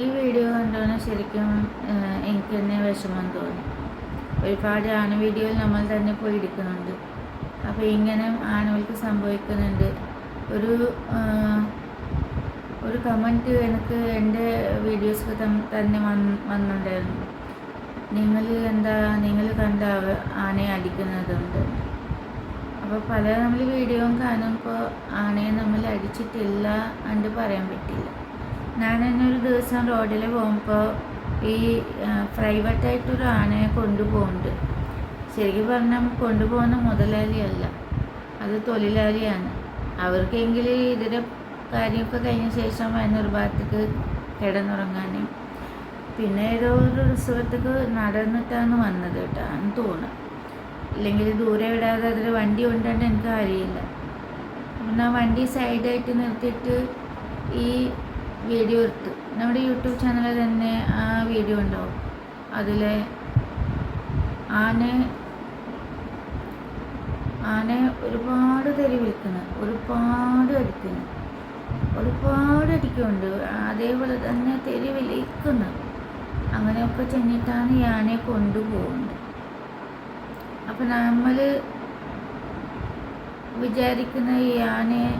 ഈ വീഡിയോ കണ്ടുകൊണ്ട് ശരിക്കും എനിക്ക് തന്നെ വിഷമം തോന്നി. ഒരുപാട് ആണ് വീഡിയോയിൽ നമ്മൾ തന്നെ പോയി എടുക്കുന്നുണ്ട് അപ്പോൾ ഇങ്ങനെ ആണുകൾക്ക് സംഭവിക്കുന്നുണ്ട്. ഒരു ഒരു കമന്റ് എനിക്ക് എന്റെ വീഡിയോസ് തന്നെ വന്ന് വന്നിട്ടുണ്ടായിരുന്നു. നിങ്ങൾ എന്താ നിങ്ങൾ കണ്ട ആനയെ അടിക്കുന്നതുണ്ട് അപ്പോൾ പല നമ്മൾ വീഡിയോയും കാണുമ്പോൾ ആനയെ നമ്മൾ അടിച്ചിട്ടില്ല എന്ന് പറയാൻ പറ്റില്ല. ഞാൻ ഒരു ദിവസം റോഡിൽ പോകുമ്പോൾ ഈ പ്രൈവറ്റായിട്ടൊരു ആനയെ കൊണ്ടുപോകുന്നുണ്ട് ശരിക്കും പറഞ്ഞാൽ കൊണ്ടുപോകുന്ന മുതലാളിയല്ല. അത് തൊഴിലാളിയാണ്. അവർക്കെങ്കിലും ഇതിന്റെ കാര്യമൊക്കെ കഴിഞ്ഞ ശേഷം അതിനൊരു ഭാഗത്തേക്ക് കിടന്നുറങ്ങാനും. പിന്നെ ഏതോ ഒരു ഉത്സവത്തേക്ക് നടന്നിട്ടാണ് വന്നത് കേട്ടോ എന്ന് തോന്നുന്നു ഇല്ലെങ്കിൽ ദൂരെ വിടാതെ അതിൽ വണ്ടി കൊണ്ടുകൊണ്ട് എനിക്ക് അറിയില്ല. പിന്നെ വണ്ടി സൈഡായിട്ട് നിർത്തിയിട്ട് ഈ വീഡിയോ എടുത്ത്. നമ്മുടെ യൂട്യൂബ് ചാനലിൽ തന്നെ ആ വീഡിയോ ഉണ്ടാവും. അതിൽ ആന ആനെ ഒരുപാട് തെറി വിളിക്കുന്നത് ഒരുപാട് അടിക്കുന്നു. ഒരുപാട് അടിക്കുന്നുണ്ട്. അതേപോലെ തന്നെ തെറി വിളിക്കുന്നു. അങ്ങനെയൊക്കെ ചെന്നിട്ടാണ് ഈ ആനയെ കൊണ്ടുപോകുന്നത്. അപ്പം നമ്മൾ വിചാരിക്കുന്ന ഈ ആനയെ